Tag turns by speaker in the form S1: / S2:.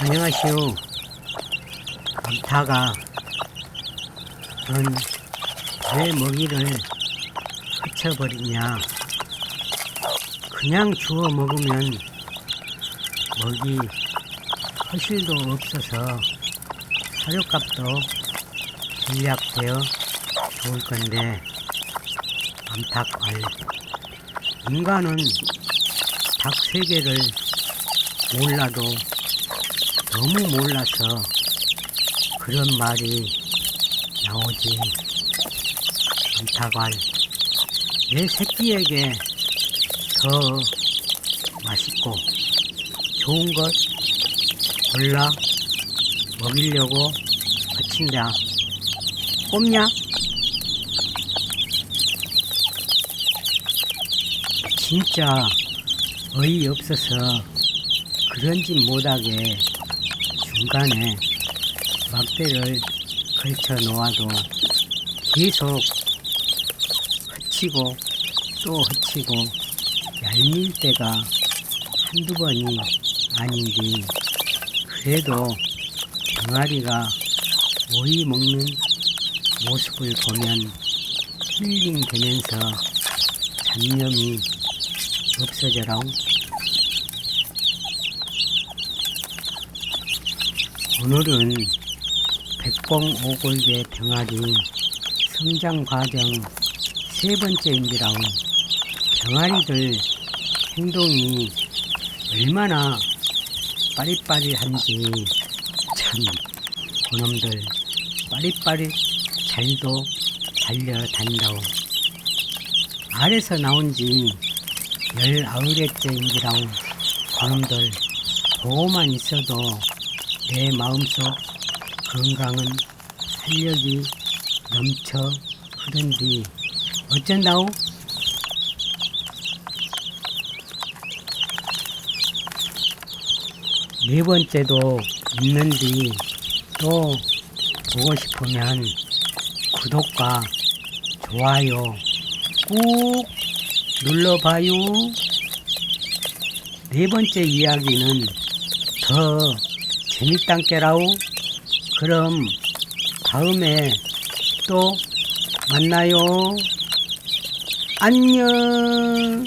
S1: 안녕하시오. 암타가 넌왜 먹이를 흩쳐버리냐? 그냥 주워 먹으면 먹이 허실도 없어서 사료값도 절약되어 좋을 건데 암탉알 인간은 닭 세계를 몰라도 너무 몰라서 그런 말이 나오지 암탉알 내 새끼에게 더 맛있고 좋은 것 골라 먹이려고 거친다 꼽냐? 진짜 어이없어서 그런지 못하게 중간에 막대를 걸쳐 놓아도 계속 흩치고 또 흩치고 얄밀 때가 한두 번이 아닌데 그래도 병아리가 오이 먹는 모습을 보면 힐링되면서 잡념이 없어져라. 오늘은 백봉오골계 병아리 성장 과정 세 번째인지라고 병아리들 행동이 얼마나 빠릿빠릿한지 참 그놈들 빠릿빠릿 잘도 달려단다오 알에서 나온 지 열아홉째인지라고 그놈들 보고만 있어도 내 마음속 건강은 활력이 넘쳐 흐른디 어쩐다오? 네 번째도 있는디 또 보고 싶으면 구독과 좋아요 꾹 눌러봐요. 네 번째 이야기는 더 재밌단께라오. 그럼 다음에 또 만나요. 안녕.